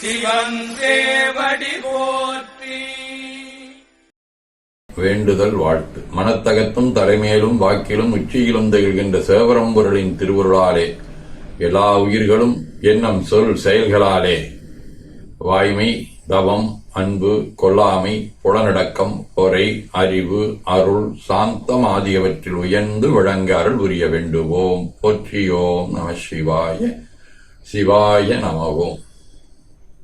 சிவன் போற்றி. வேண்டுதல் வாழ்த்து. மனத்தகத்தும் தலைமையிலும் வாக்கிலும் உச்சியிலும் திகழ்கின்ற சேவரம்பொருளின் திருவருளாலே எல்லா உயிர்களும் எண்ணம் சொல் செயல்களாலே. வாய்மை தவம் அன்பு கொல்லாமை புலனடக்கம் பொறை அறிவு அருள் சாந்தம் ஆகியவற்றில் உயர்ந்து விளங்க அருள் புரிய வேண்டுவோம். போற்றியோம் நம சிவாய. சிவாய நமவோம்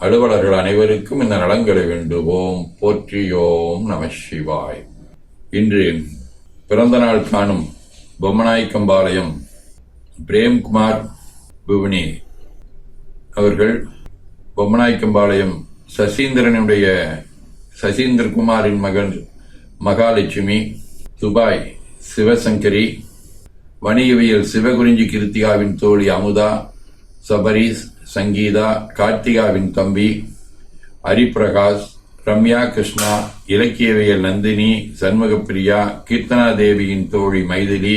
அலுவலர்கள் அனைவருக்கும் இந்த நலன்களை வேண்டுவோம். போற்றியோம் நம சிவாய். இன்று பிறந்த நாள் காணும் பொம்மநாயக்கம்பாளையம் பிரேம்குமார் புவனி அவர்கள் பொம்மநாயக்கம்பாளையம் சசீந்திரனுடைய சசீந்திரகுமாரின் மகன் மகாலட்சுமி துபாய் சிவசங்கரி வணிகவியல் சிவகுறிஞ்சி கிருத்திகாவின் தோழி அமுதா சபரீஸ் சங்கீதா கார்த்திகாவின் தம்பி ஹரிபிரகாஷ் ரம்யா கிருஷ்ணா இலக்கியவியல் நந்தினி சண்முகப்பிரியா கீர்த்தனா தேவியின் தோழி Mythili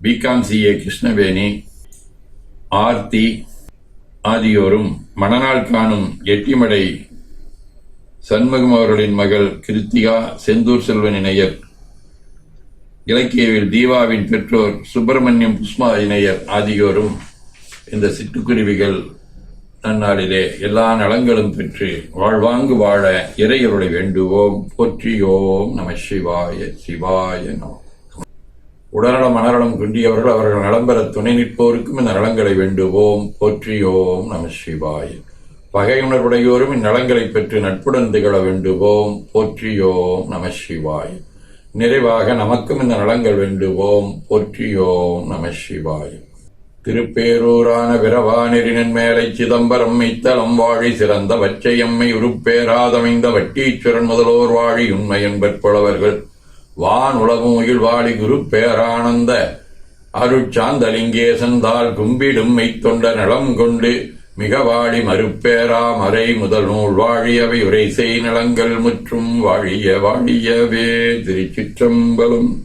B Com C. A. Krishnaveni Aarthi ஆகியோரும் மணநாள் காணும் எட்டிமடை சண்முகம் அவர்களின் மகள் கிருத்திகா செந்தூர் செல்வன் இணையர் இலக்கியவில் தீபாவின் பெற்றோர் சுப்பிரமணியம் புஷ்மா இணையர் ஆகியோரும் இந்த சிட்டுக்குருவிகள் நன்னாளிலே எல்லா நலங்களும் பெற்று வாழ்வாங்கு வாழ இறையருளை வேண்டுவோம். போற்றியோம் நம சிவாய சிவாய நம. உடல்நலம் மனநலம் குன்றியவர்கள் அவர்கள் நலம் பெற துணை நிற்போருக்கும் இந்த நலங்களை வேண்டுவோம். போற்றியோம் நம சிவாய. பகையுணர்வுடையோரும் இந்நலங்களை பெற்று நட்புடன் திகழ வேண்டுவோம். போற்றியோம் நம சிவாய. நிறைவாக நமக்கும் இந்த நலங்கள் வேண்டுவோம். போற்றியோம் நம சிவாய. திருப்பேரூரான விரவானெறினன் மேலை சிதம்பரம் மெய்த்தலம் வாழி சிறந்த வச்சையம்மை உருப்பேராதமைந்த வட்டீச்சுரன் முதலோர் வாழி உண்மை என்பற்புலவர்கள் வான் உலகம் உயிர் வாழி குரு பேரானந்த கும்பிடும் மெய்த்தொண்ட நலம் கொண்டு மிக வாழி மறுப்பேரா மறை முதல் நூல் வாழியவை உரை செய் நலங்கள் முற்றும் வாழிய வாழியவே திருச்சிற்றம்பலம்.